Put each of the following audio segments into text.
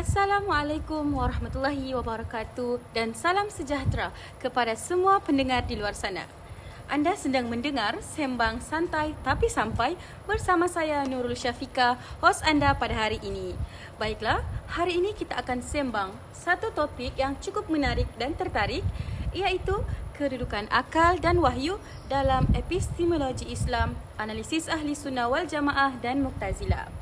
Assalamualaikum warahmatullahi wabarakatuh dan salam sejahtera kepada semua pendengar di luar sana. Anda sedang mendengar Sembang Santai Tapi Sampai bersama saya Nurul Syafika, hos anda pada hari ini. Baiklah, hari ini kita akan sembang satu topik yang cukup menarik dan tertarik iaitu kedudukan akal dan wahyu dalam epistemologi Islam, analisis ahli sunnah wal jamaah dan muqtazilah.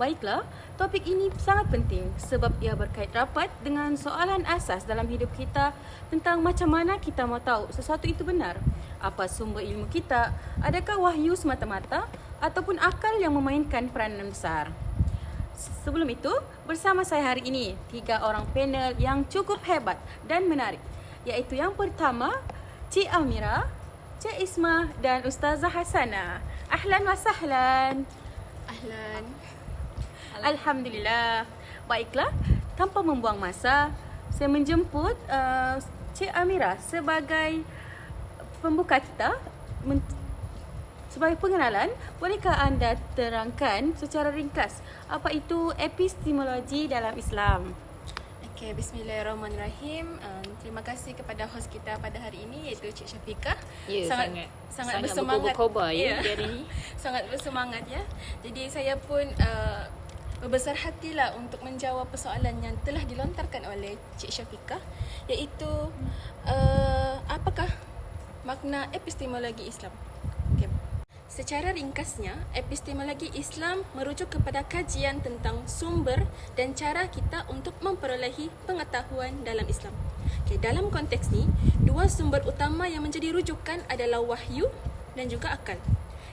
Baiklah, topik ini sangat penting sebab ia berkait rapat dengan soalan asas dalam hidup kita tentang macam mana kita mau tahu sesuatu itu benar. Apa sumber ilmu kita? Adakah wahyu semata-mata ataupun akal yang memainkan peranan besar? Sebelum itu, bersama saya hari ini tiga orang panel yang cukup hebat dan menarik iaitu yang pertama Cik Amira, Cik Isma dan Ustazah Hasana. Ahlan wa sahlan. Ahlan. Alhamdulillah. Baiklah, tanpa membuang masa, saya menjemput uh, Cik Amira sebagai pembuka kita. Men- sebagai pengenalan, bolehkah anda terangkan secara ringkas apa itu epistemologi dalam Islam? Okey, bismillahirrahmanirrahim. Um, terima kasih kepada host kita pada hari ini iaitu Cik Syafiqah. Ya, sangat sangat. sangat, Sangat bersemangat. berkobar ya Ya. di hari ini. sangat bersemangat ya. Jadi saya pun uh, berbesar hatilah untuk menjawab persoalan yang telah dilontarkan oleh Cik Syafiqah iaitu uh, apakah makna epistemologi Islam? Okey. Secara ringkasnya, epistemologi Islam merujuk kepada kajian tentang sumber dan cara kita untuk memperolehi pengetahuan dalam Islam. Okay, dalam konteks ni, dua sumber utama yang menjadi rujukan adalah wahyu dan juga akal.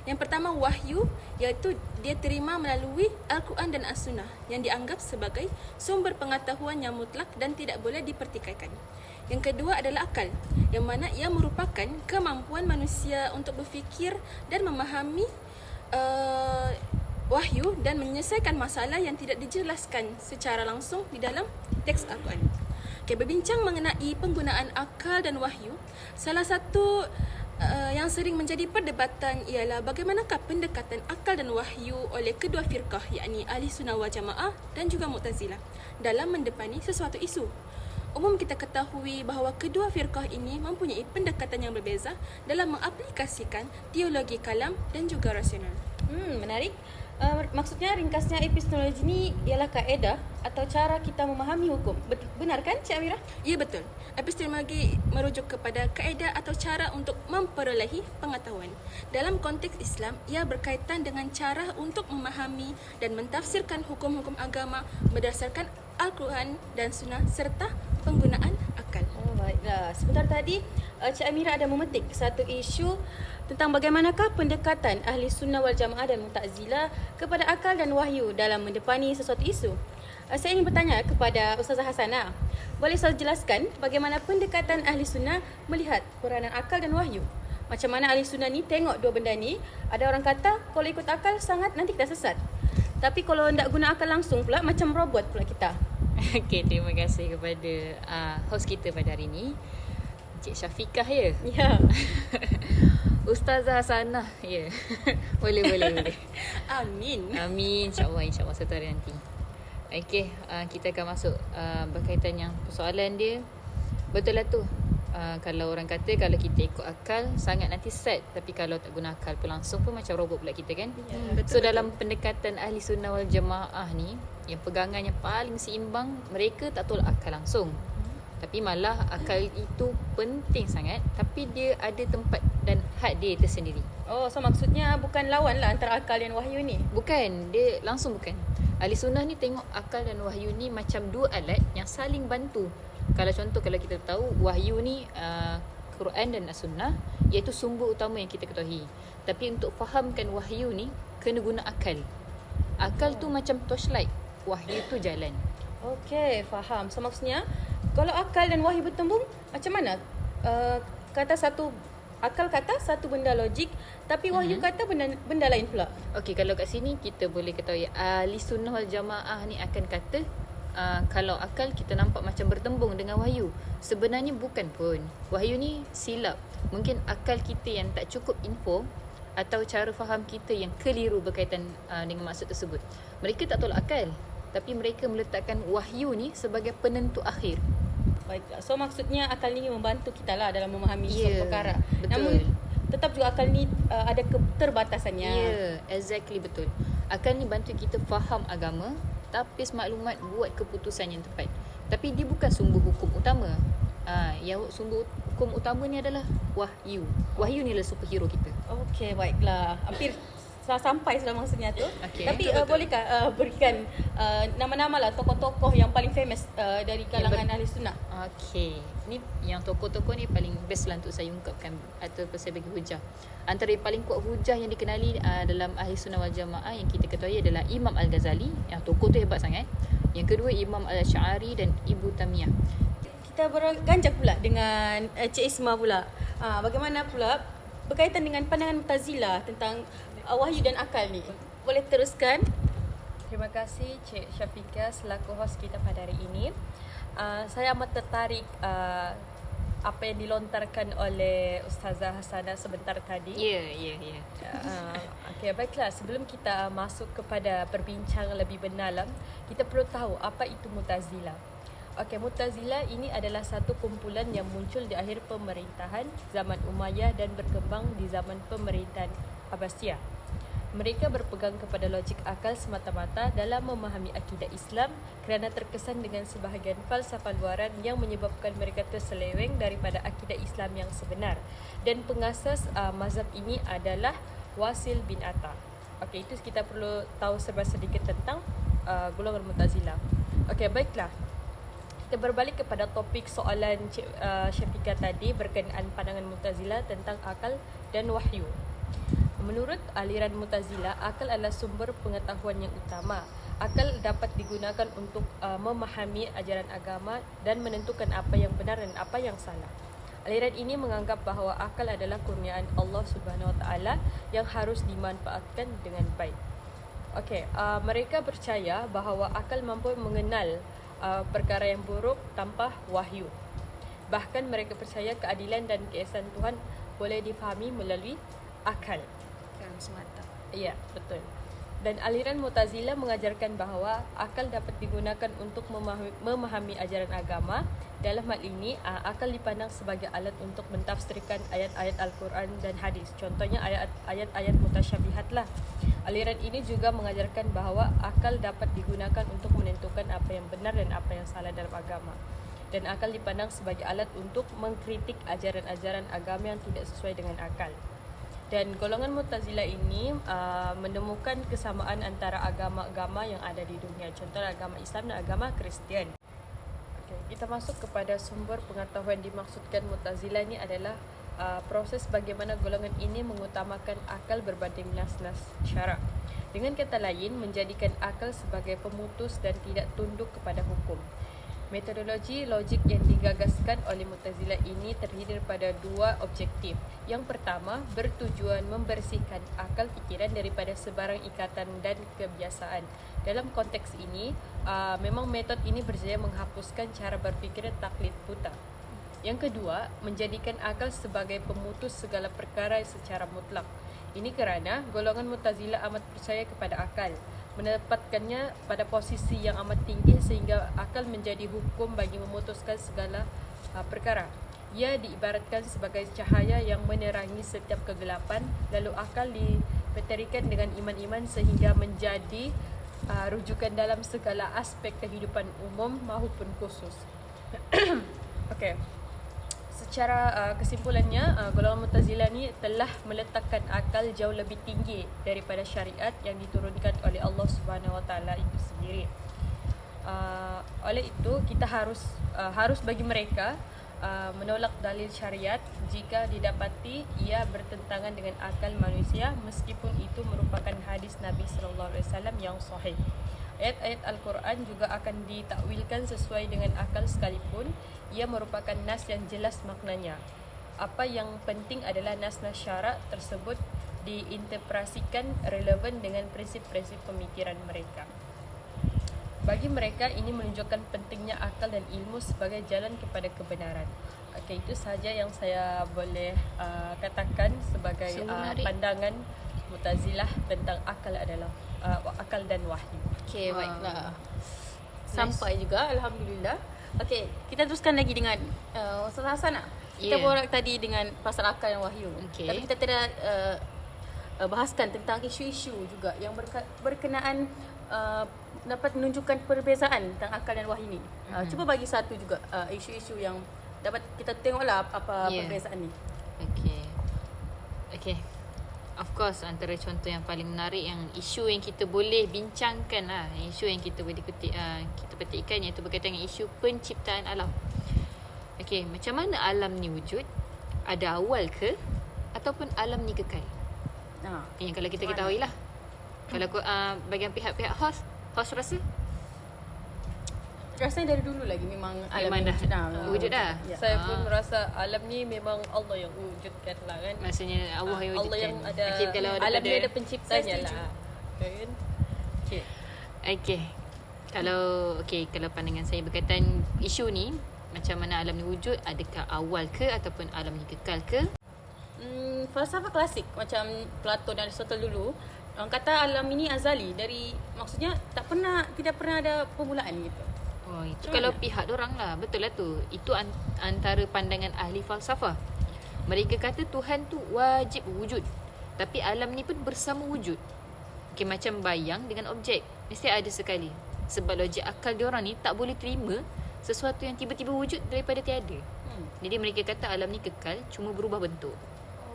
Yang pertama wahyu iaitu dia terima melalui Al-Quran dan As-Sunnah yang dianggap sebagai sumber pengetahuan yang mutlak dan tidak boleh dipertikaikan. Yang kedua adalah akal, yang mana ia merupakan kemampuan manusia untuk berfikir dan memahami uh, wahyu dan menyelesaikan masalah yang tidak dijelaskan secara langsung di dalam teks Al-Quran. Okay, berbincang mengenai penggunaan akal dan wahyu, salah satu uh, yang sering menjadi perdebatan ialah bagaimanakah pendekatan akal dan wahyu oleh kedua firqah yakni Ahli Sunnah wal Jamaah dan juga Mu'tazilah dalam mendepani sesuatu isu. Umum kita ketahui bahawa kedua firqah ini mempunyai pendekatan yang berbeza dalam mengaplikasikan teologi kalam dan juga rasional. Hmm, menarik. Uh, maksudnya ringkasnya epistemologi ni ialah kaedah atau cara kita memahami hukum. Benar kan Cik Amira? Ya betul. Epistemologi merujuk kepada kaedah atau cara untuk memperolehi pengetahuan. Dalam konteks Islam, ia berkaitan dengan cara untuk memahami dan mentafsirkan hukum-hukum agama berdasarkan Al-Quran dan Sunnah serta penggunaan akal. Oh, baiklah. Sebentar tadi uh, Cik Amira ada memetik satu isu tentang bagaimanakah pendekatan ahli sunnah wal jamaah dan mu'tazilah kepada akal dan wahyu dalam mendepani sesuatu isu. Uh, saya ingin bertanya kepada Ustazah Hasanah. Boleh saya jelaskan bagaimana pendekatan ahli sunnah melihat peranan akal dan wahyu? Macam mana ahli sunnah ni tengok dua benda ni? Ada orang kata kalau ikut akal sangat nanti kita sesat. Tapi kalau tidak guna akal langsung pula macam robot pula kita. Okey, terima kasih kepada uh, host kita pada hari ini. Cik Syafiqah ya. Ya. Ustazah Hasanah ya. boleh boleh boleh. Amin. Amin insya-Allah insya-Allah satu hari nanti. Okey, uh, kita akan masuk uh, berkaitan yang persoalan dia. Betul lah tu. Uh, kalau orang kata kalau kita ikut akal sangat nanti set tapi kalau tak guna akal pun langsung pun macam robot pula kita kan. Hmm, betul, so betul. dalam pendekatan ahli sunnah wal jamaah ni yang pegangan yang paling seimbang mereka tak tolak akal langsung. Tapi malah akal itu penting sangat tapi dia ada tempat dan had dia tersendiri. Oh, so maksudnya bukan lawan lah antara akal dan wahyu ni. Bukan, dia langsung bukan. Ahli sunnah ni tengok akal dan wahyu ni macam dua alat yang saling bantu. Kalau contoh kalau kita tahu wahyu ni uh, Quran dan as-sunnah iaitu sumber utama yang kita ketahui. Tapi untuk fahamkan wahyu ni kena guna akal. Akal tu macam torchlight, wahyu tu jalan. Okey, faham. So maksudnya kalau akal dan wahyu bertembung macam mana? Uh, kata satu akal kata satu benda logik tapi wahyu Mhm. kata benda benda lain pula. Okey, kalau kat sini kita boleh ketahui ahli sunnah wal jamaah ni akan kata uh, kalau akal kita nampak macam bertembung dengan wahyu. Sebenarnya bukan pun. Wahyu ni silap. Mungkin akal kita yang tak cukup info atau cara faham kita yang keliru berkaitan uh, dengan maksud tersebut. Mereka tak tolak akal. tapi mereka meletakkan wahyu ni sebagai penentu akhir. Baik. So maksudnya akal ni membantu kita lah dalam memahami Ya, suatu perkara. betul. Namun tetap juga akal ni uh, ada keterbatasannya. Ya, yeah, exactly betul. Akan ni bantu kita faham agama, tapis maklumat buat keputusan yang tepat. Tapi dia bukan sumber hukum utama. Ah, yang sumber hukum utama ni adalah wahyu. Wahyu ni adalah superhero kita. Okey, baiklah. Hampir sampai sudah maksudnya tu. Okey. Tapi Betul, uh, betul. bolehkah uh, berikan uh, nama-nama lah tokoh-tokoh yang paling famous uh, dari kalangan ahli sunnah? Okey. Ni yang tokoh-tokoh ni paling best lah untuk saya ungkapkan atau saya bagi hujah. Antara yang paling kuat hujah yang dikenali uh, dalam ahli sunnah wal jamaah yang kita ketahui adalah Imam Al-Ghazali. Yang tokoh tu hebat sangat. Yang kedua Imam Al-Sy'ari dan Ibu Tamiyah. Kita berganjak pula dengan uh, Cik Isma pula. Uh, bagaimana pula berkaitan dengan pandangan Mu'tazilah tentang uh, wahyu dan akal ni? Boleh teruskan? Terima kasih Cik Syafika selaku host kita pada hari ini. Uh, saya amat tertarik uh, apa yang dilontarkan oleh Ustazah Hasanah sebentar tadi. Ya, ya, ya. Uh, okay, baiklah. Sebelum kita masuk kepada perbincangan lebih mendalam, kita perlu tahu apa itu Mu'tazilah. Okey, Mu'tazilah ini adalah satu kumpulan yang muncul di akhir pemerintahan zaman Umayyah dan berkembang di zaman pemerintahan Abbasiyah. Mereka berpegang kepada logik akal semata-mata dalam memahami akidah Islam kerana terkesan dengan sebahagian falsafah luaran yang menyebabkan mereka terseleweng daripada akidah Islam yang sebenar. Dan pengasas uh, mazhab ini adalah Wasil bin Atta. Okey, itu kita perlu tahu serba sedikit tentang uh, golongan Mu'tazilah. Okey, baiklah. Kita berbalik kepada topik soalan Cik uh, Syafika tadi berkenaan pandangan Mu'tazilah tentang akal dan wahyu. Menurut aliran Mu'tazilah, akal adalah sumber pengetahuan yang utama. Akal dapat digunakan untuk uh, memahami ajaran agama dan menentukan apa yang benar dan apa yang salah. Aliran ini menganggap bahawa akal adalah kurniaan Allah Subhanahu Wa Taala yang harus dimanfaatkan dengan baik. Okey, uh, mereka percaya bahawa akal mampu mengenal uh, perkara yang buruk tanpa wahyu. Bahkan mereka percaya keadilan dan keesaan Tuhan boleh difahami melalui akal. Semata. Ya, betul. Dan aliran Mu'tazilah mengajarkan bahawa akal dapat digunakan untuk memahami, memahami ajaran agama. Dalam hal ini, ah, akal dipandang sebagai alat untuk mentafsirkan ayat-ayat Al-Quran dan hadis. Contohnya ayat- ayat-ayat mutasyabihat lah. Aliran ini juga mengajarkan bahawa akal dapat digunakan untuk menentukan apa yang benar dan apa yang salah dalam agama. Dan akal dipandang sebagai alat untuk mengkritik ajaran-ajaran agama yang tidak sesuai dengan akal. Dan golongan Mu'tazilah ini uh, menemukan kesamaan antara agama-agama yang ada di dunia. Contohnya agama Islam dan agama Kristian. Kita masuk kepada sumber pengetahuan dimaksudkan Mu'tazilah ini adalah uh, proses bagaimana golongan ini mengutamakan akal berbanding nas-nas syarak. Dengan kata lain, menjadikan akal sebagai pemutus dan tidak tunduk kepada hukum. Metodologi logik yang digagaskan oleh Mu'tazilah ini terdiri daripada dua objektif. Yang pertama, bertujuan membersihkan akal fikiran daripada sebarang ikatan dan kebiasaan. Dalam konteks ini, uh, memang metod ini berjaya menghapuskan cara berfikir taklid buta. Yang kedua, menjadikan akal sebagai pemutus segala perkara secara mutlak. Ini kerana golongan Mu'tazilah amat percaya kepada akal menempatkannya pada posisi yang amat tinggi sehingga akal menjadi hukum bagi memutuskan segala uh, perkara. Ia diibaratkan sebagai cahaya yang menerangi setiap kegelapan lalu akal dipeterikan dengan iman-iman sehingga menjadi uh, rujukan dalam segala aspek kehidupan umum maupun khusus. Okey. Secara uh, kesimpulannya, uh, golongan Mu'tazilah ni telah meletakkan akal jauh lebih tinggi daripada syariat yang diturunkan oleh Allah Subhanahu Wa Taala itu sendiri. Uh, oleh itu, kita harus uh, harus bagi mereka uh, menolak dalil syariat jika didapati ia bertentangan dengan akal manusia meskipun itu merupakan hadis Nabi sallallahu alaihi wasallam yang sahih. Ayat-ayat Al-Quran juga akan ditakwilkan sesuai dengan akal sekalipun ia merupakan nas yang jelas maknanya. Apa yang penting adalah nas-nas syarak tersebut diinterpretasikan relevan dengan prinsip-prinsip pemikiran mereka. Bagi mereka ini menunjukkan pentingnya akal dan ilmu sebagai jalan kepada kebenaran. Okey itu saja yang saya boleh uh, katakan sebagai uh, pandangan Mu'tazilah tentang akal adalah uh, akal dan wahyu. Okey, Ah. baiklah. Sampai juga alhamdulillah. Okey, kita teruskan lagi dengan uh, Ustaz Hasan nak. Kita Yeah. borak tadi dengan pasal akal dan wahyu. Okey. Tapi kita tidak uh, uh, bahaskan tentang isu-isu juga yang berka- berkenaan uh, dapat menunjukkan perbezaan tentang akal dan wahyu ni. Uh, Mhm. Cuba bagi satu juga uh, isu-isu yang dapat kita tengoklah apa, apa Yeah. perbezaan ni. Okay. Okay. Of course antara contoh yang paling menarik yang isu yang kita boleh bincangkan lah. Isu yang kita boleh ketik, uh, kita petikkan iaitu berkaitan dengan isu penciptaan alam. Okay, macam mana alam ni wujud? Ada awal ke? Ataupun alam ni kekal? Ha. Yang kalau kita ketahui lah. Kalau uh, bagian pihak-pihak host, host rasa Rasanya dari dulu lagi memang alam Memang ni dah wujud dah. wujud dah? Ya. Saya Ah. pun merasa alam ni memang Allah yang wujudkan lah kan. maksudnya Allah yang wujudkan. Allah yang ada okay, kalau alam ni ada penciptanya lah. Kan? Okay. Okay. Kalau okay, kalau pandangan saya berkaitan isu ni macam mana alam ni wujud adakah awal ke ataupun alam ni kekal ke? Hmm, falsafah klasik macam Plato dan Aristotle dulu orang kata alam ini azali dari maksudnya tak pernah tidak pernah ada permulaan gitu. Oh, itu kalau mana? pihak orang lah. Betul lah tu. Itu an- antara pandangan ahli falsafah. Mereka kata Tuhan tu wajib wujud. Tapi alam ni pun bersama wujud. Okay, macam bayang dengan objek. Mesti ada sekali. Sebab logik akal diorang ni tak boleh terima sesuatu yang tiba-tiba wujud daripada tiada. Hmm. Jadi mereka kata alam ni kekal cuma berubah bentuk.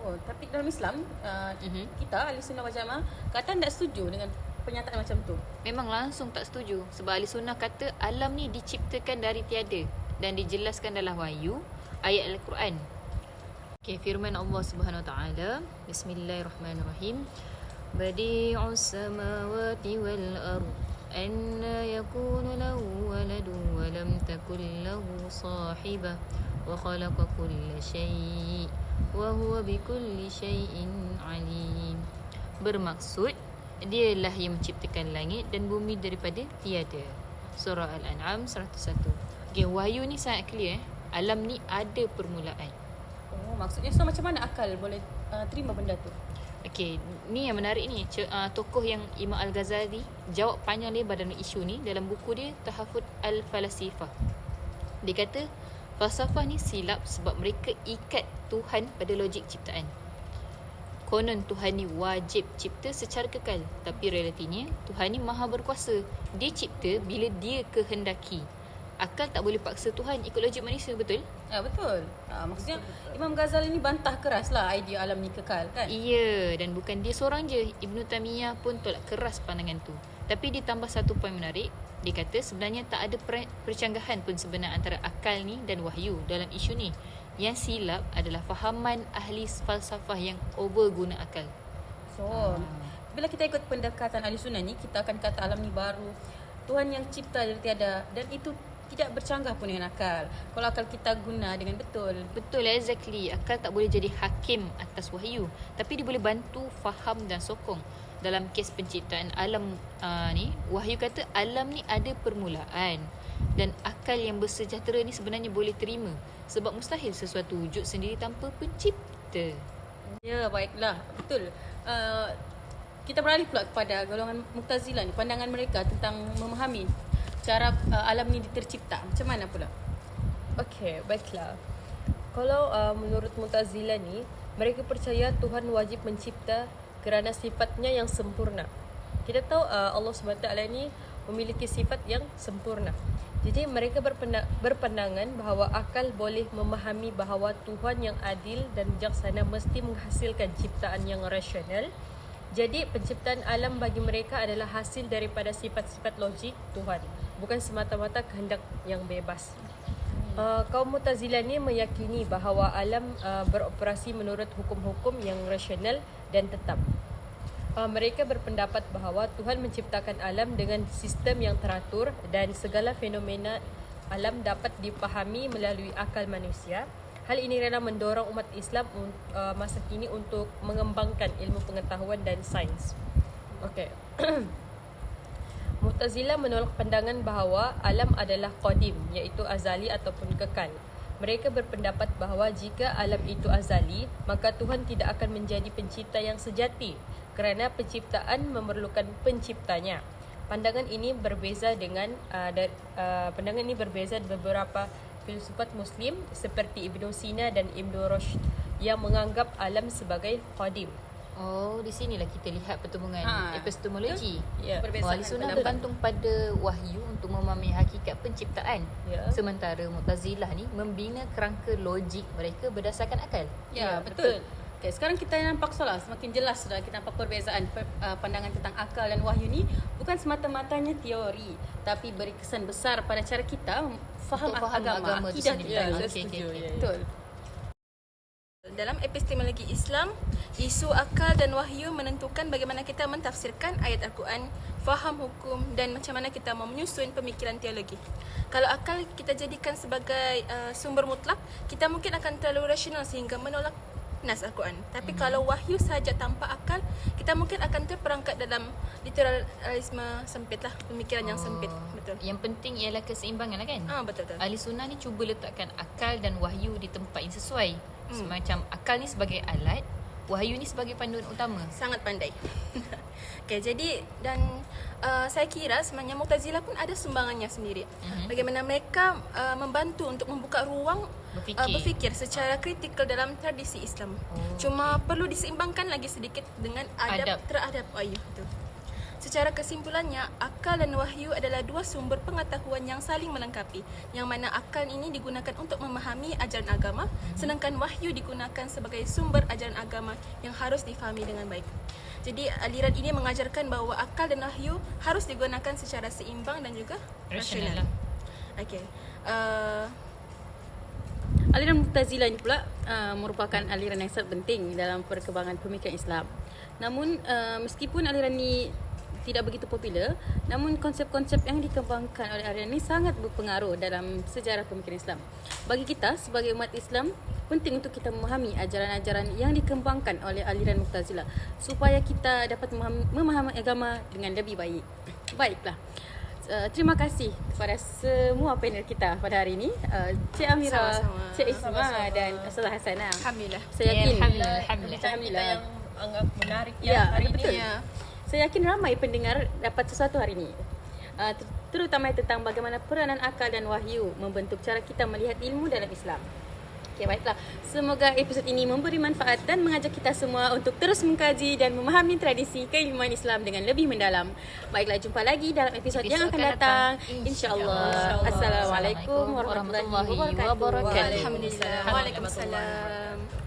Oh, tapi dalam Islam uh, Mhm. kita ahli sunnah wal jamaah kata tak setuju dengan pernyataan macam tu. Memang langsung tak setuju sebab ahli sunnah kata alam ni diciptakan dari tiada dan dijelaskan dalam wahyu ayat al-Quran. Okay, firman Allah Subhanahu Wa Taala, Bismillahirrahmanirrahim. Badi'us samawati wal ard anna yakunu lahu waladun wa lam takul lahu sahibah wa khalaqa kulla syai' wa huwa bikulli syai'in alim. Bermaksud dialah yang menciptakan langit dan bumi daripada tiada. Surah Al-An'am 101. Okay, wahyu ni sangat clear eh. Alam ni ada permulaan. Oh, maksudnya so macam mana akal boleh uh, terima benda tu? Okay, ni yang menarik ni. C- uh, tokoh yang Imam Al-Ghazali jawab panjang lebar dalam isu ni dalam buku dia Tahafut Al-Falasifah. Dia kata, falsafah ni silap sebab mereka ikat Tuhan pada logik ciptaan. Konon Tuhan ni wajib cipta secara kekal. Tapi realitinya, Tuhan ni maha berkuasa. Dia cipta bila dia kehendaki. Akal tak boleh paksa Tuhan ikut logik manusia, betul? Ah betul. Ah, maksudnya Imam Ghazali ni bantah keras lah idea alam ni kekal kan? Iya dan bukan dia seorang je Ibnu Taimiyah pun tolak keras pandangan tu Tapi ditambah satu poin menarik Dia kata sebenarnya tak ada per- percanggahan pun sebenar antara akal ni dan wahyu dalam isu ni Yang silap adalah fahaman ahli falsafah yang over guna akal So, bila kita ikut pendekatan ahli sunnah ni, kita akan kata alam ni baru. Tuhan yang cipta dari tiada dan itu tidak bercanggah pun dengan akal. Kalau akal kita guna dengan betul. Betul exactly Akal tak boleh jadi hakim atas wahyu Tapi dia boleh bantu faham dan sokong Dalam kes penciptaan alam uh, ni Wahyu kata alam ni ada permulaan Dan akal yang bersejahtera ni sebenarnya boleh terima Sebab mustahil sesuatu wujud sendiri tanpa pencipta Ya, baiklah. Betul. Uh, kita beralih pula kepada golongan Mu'tazilah ni, pandangan mereka tentang memahami cara uh, alam ni tercipta. Macam mana pula? Okey, baiklah. Kalau uh, menurut Mu'tazilah ni, mereka percaya Tuhan wajib mencipta kerana sifatnya yang sempurna. Kita tahu uh, Allah SWT ni memiliki sifat yang sempurna. Jadi mereka berpandangan bahawa akal boleh memahami bahawa Tuhan yang adil dan bijaksana mesti menghasilkan ciptaan yang rasional. Jadi penciptaan alam bagi mereka adalah hasil daripada sifat-sifat logik Tuhan, bukan semata-mata kehendak yang bebas. Uh, kaum Mu'tazilah ni meyakini bahawa alam uh, beroperasi menurut hukum-hukum yang rasional dan tetap. Uh, mereka berpendapat bahawa Tuhan menciptakan alam dengan sistem yang teratur dan segala fenomena alam dapat dipahami melalui akal manusia. Hal ini rela mendorong umat Islam uh, masa kini untuk mengembangkan ilmu pengetahuan dan sains. Okey. Mu'tazilah menolak pandangan bahawa alam adalah qadim iaitu azali ataupun kekal. Mereka berpendapat bahawa jika alam itu azali, maka Tuhan tidak akan menjadi pencipta yang sejati kerana penciptaan memerlukan penciptanya. Pandangan ini berbeza dengan uh, dar, uh, pandangan ini berbeza dari beberapa filsufat Muslim seperti Ibnu Sina dan Ibnu Rushd yang menganggap alam sebagai qadim. Oh, di sinilah kita lihat pertemuan Ha, epistemologi. Ya. Berbeza. Oh, ahli sunnah bergantung pada wahyu untuk memahami hakikat penciptaan. Ya. Sementara Mu'tazilah ni membina kerangka logik mereka berdasarkan akal. Ya, betul. Okay, sekarang kita nampak solat semakin jelas sudah kita nampak perbezaan per, uh, pandangan tentang akal dan wahyu ni bukan semata-matanya teori tapi beri kesan besar pada cara kita faham, faham agama, agama akidah kita. Ya, okey. Ya, ya. Betul. Dalam epistemologi Islam, isu akal dan wahyu menentukan bagaimana kita mentafsirkan ayat Al-Quran, faham hukum dan macam mana kita mau menyusun pemikiran teologi. Kalau akal kita jadikan sebagai uh, sumber mutlak, kita mungkin akan terlalu rasional sehingga menolak nas Al-Quran. Tapi hmm. kalau wahyu saja tanpa akal, kita mungkin akan terperangkap dalam literalisme sempit lah, pemikiran yang sempit. Betul. Yang penting ialah keseimbangan lah kan? Ah betul betul. Ahli sunnah ni cuba letakkan akal dan wahyu di tempat yang sesuai. Hmm. Semacam akal ni sebagai alat, wahyu ni sebagai panduan utama. Sangat pandai. okay, jadi dan uh, saya kira sebenarnya Mu'tazilah pun ada sumbangannya sendiri. Mhm. Bagaimana mereka uh, membantu untuk membuka ruang Berfikir. Uh, berfikir secara kritikal dalam tradisi Islam. Oh, Cuma perlu diseimbangkan lagi sedikit dengan adab, Adab. teradab wahyu itu. Secara kesimpulannya, akal dan wahyu adalah dua sumber pengetahuan yang saling melengkapi. Yang mana akal ini digunakan untuk memahami ajaran agama, sedangkan wahyu digunakan sebagai sumber ajaran agama yang harus difahami dengan baik. Jadi aliran ini mengajarkan bahawa akal dan wahyu harus digunakan secara seimbang dan juga Rasional. Okey. Uh, Aliran Mu'tazilah ini pula uh, merupakan aliran yang sangat penting dalam perkembangan pemikiran Islam. Namun uh, meskipun aliran ini tidak begitu popular, namun konsep-konsep yang dikembangkan oleh aliran ini sangat berpengaruh dalam sejarah pemikiran Islam. Bagi kita sebagai umat Islam, penting untuk kita memahami ajaran-ajaran yang dikembangkan oleh aliran Mu'tazilah supaya kita dapat memahami, memahami agama dengan lebih baik. Baiklah. Uh, terima kasih kepada semua panel kita pada hari ini. Uh, Cik Amira, Sama-sama. Cik Isma dan Ustazah Hasanah. Alhamdulillah. Saya yakin Alhamdulillah. Alhamdulillah. yang anggap menarik Ya, ya, hari betul. ini. Ya. Saya yakin ramai pendengar dapat sesuatu hari ini. Uh, ter- terutama tentang bagaimana peranan akal dan wahyu membentuk cara kita melihat ilmu dalam Islam. Okey, baiklah. Semoga episod ini memberi manfaat dan mengajak kita semua untuk terus mengkaji dan memahami tradisi keilmuan Islam dengan lebih mendalam. Baiklah, jumpa lagi dalam episod, yang Episod akan akan datang. datang. InsyaAllah. InsyaAllah. Assalamualaikum warahmatullahi warahmatullahi wabarakatuh. Waalaikumsalam. Waalaikumsalam.